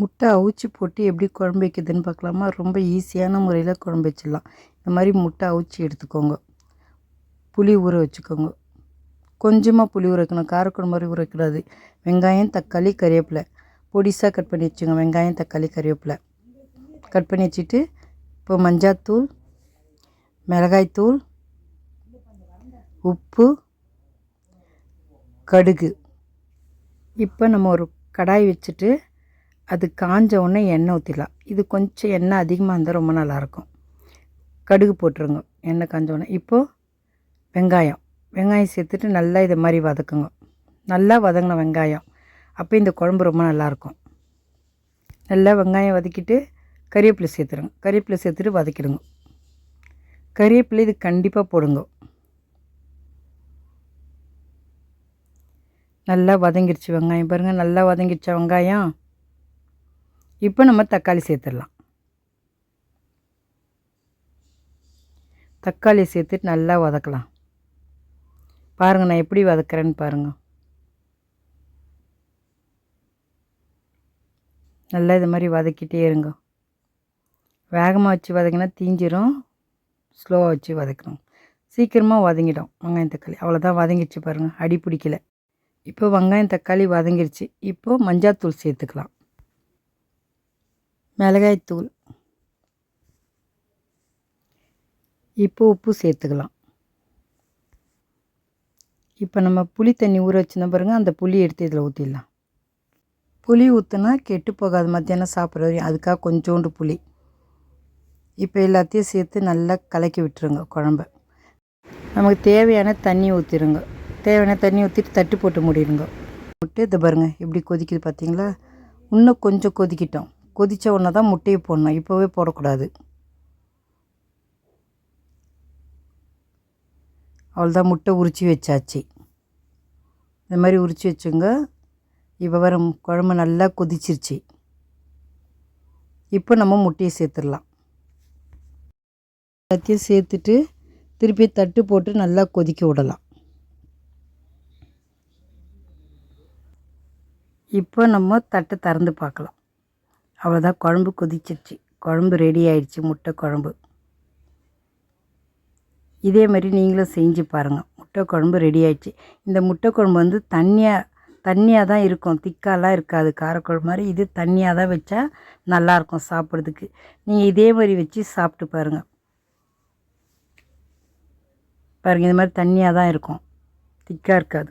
முட்டை அவிச்சு போட்டு எப்படி குழம்பு வைக்கிதுன்னு பார்க்கலாமா? ரொம்ப ஈஸியான முறையில் குழம்பு வச்சிடலாம். இந்த மாதிரி முட்டை அவிச்சு எடுத்துக்கோங்க. புளி ஊற வச்சுக்கோங்க. கொஞ்சமாக புளி ஊற வைக்கணும். காரக்குழம்பு மாதிரி ஊற வைக்கூடாது வெங்காயம் தக்காளி கறிவேப்பிலை. பொடிசாக கட் பண்ணி வச்சுங்க வெங்காயம் தக்காளி கறிவேப்பிலை. கட் பண்ணி வச்சுட்டு இப்போ மஞ்சாத்தூள் மிளகாய்த்தூள் உப்பு கடுகு. இப்போ நம்ம ஒரு கடாய் வச்சுட்டு அது காஞ்ச உடனே எண்ணெய் ஊற்றிடலாம் இது கொஞ்சம் எண்ணெய் அதிகமாக இருந்தால் ரொம்ப நல்லாயிருக்கும். கடுகு போட்டுருங்க. எண்ணெய் காஞ்ச உடனே. இப்போது வெங்காயம். வெங்காயம் சேர்த்துட்டு நல்லா இதை மாதிரி வதக்குங்க. நல்லா வதங்கின வெங்காயம். அப்போ இந்த குழம்பு ரொம்ப நல்லாயிருக்கும். நல்லா வெங்காயம் வதக்கிட்டு கறிவேப்பிலை சேர்த்துருங்க. கறிவேப்பிலை சேர்த்துட்டு வதக்கிடுங்க. கறிவேப்பிலை இது கண்டிப்பாக போடுங்க. நல்லா வதங்கிருச்சு வெங்காயம். பாருங்கள் நல்லா வதங்கிடுச்சா வெங்காயம்? இப்போ நம்ம தக்காளி சேர்த்துடலாம். தக்காளி சேர்த்துட்டு நல்லா வதக்கலாம். பாருங்கள் நான் எப்படி வதக்குறேன்னு பாருங்கள் நல்லா இது மாதிரி வதக்கிட்டே இருங்க. வேகமாக வச்சு வதக்கினா தீஞ்சிரும். ஸ்லோவாக வச்சு வதக்கணும். சீக்கிரமாக வதங்கிடும் வெங்காயம் தக்காளி. அவ்வளோதான் வதங்கிடுச்சு பாருங்கள் அடி பிடிக்கல. இப்போ வெங்காயம் தக்காளி வதங்கிருச்சு. இப்போது மஞ்சாத்தூள் சேர்த்துக்கலாம். மிளகாய்த்தூள் இப்போ உப்பு சேர்த்துக்கலாம். இப்போ நம்ம புளி தண்ணி ஊற வச்சுருந்தோம் பாருங்கள் அந்த புளி எடுத்து இதில் ஊற்றிடலாம் புளி ஊற்றுனா கெட்டு போகாது மத்தியானம் சாப்பிட்ற வரையும். அதுக்காக கொஞ்சோண்டு புளி. இப்போ எல்லாத்தையும் சேர்த்து நல்லா கலக்கி விட்டுருங்க குழம்ப. நமக்கு தேவையான தண்ணி ஊற்றிடுங்க தேவையான தண்ணி ஊற்றிட்டு தட்டு போட்டு மூடிடுங்க. போட்டு இதை பாருங்கள் எப்படி கொதிக்குது பார்த்தீங்களா? இன்னும் கொஞ்சம் கொதிக்கிட்டோம். கொதித்த உடனே தான் முட்டையை போடணும். இப்போவே போடக்கூடாது. அவ்வளோதான் முட்டை உரித்து வச்சாச்சு. இந்த மாதிரி உரித்து வச்சுங்க. இப்போ வர குழம்பு நல்லா கொதிச்சிருச்சு. இப்போ நம்ம முட்டையை சேர்த்துடலாம். எல்லாத்தையும் சேர்த்துட்டு திருப்பி தட்டு போட்டு நல்லா கொதிக்க விடலாம். இப்போ நம்ம தட்டை திறந்து பார்க்கலாம். அவ்வளோதான் குழம்பு கொதிச்சிருச்சு. குழம்பு ரெடி ஆயிடுச்சு முட்டை குழம்பு. இதே மாதிரி நீங்களும் செஞ்சு பாருங்கள் முட்டை குழம்பு ரெடி ஆயிடுச்சு. இந்த முட்டை குழம்பு வந்து தண்ணியாக தண்ணியாக தான் இருக்கும். திக்காலாம் இருக்காது. காரக்குழம்பு மாதிரி இது தண்ணியாக தான் வச்சா நல்லாயிருக்கும் சாப்பிட்றதுக்கு. நீங்கள் இதே மாதிரி வச்சு சாப்பிட்டு பாருங்கள் பாருங்கள் இந்த மாதிரி தண்ணியாக தான் இருக்கும். திக்காக இருக்காது.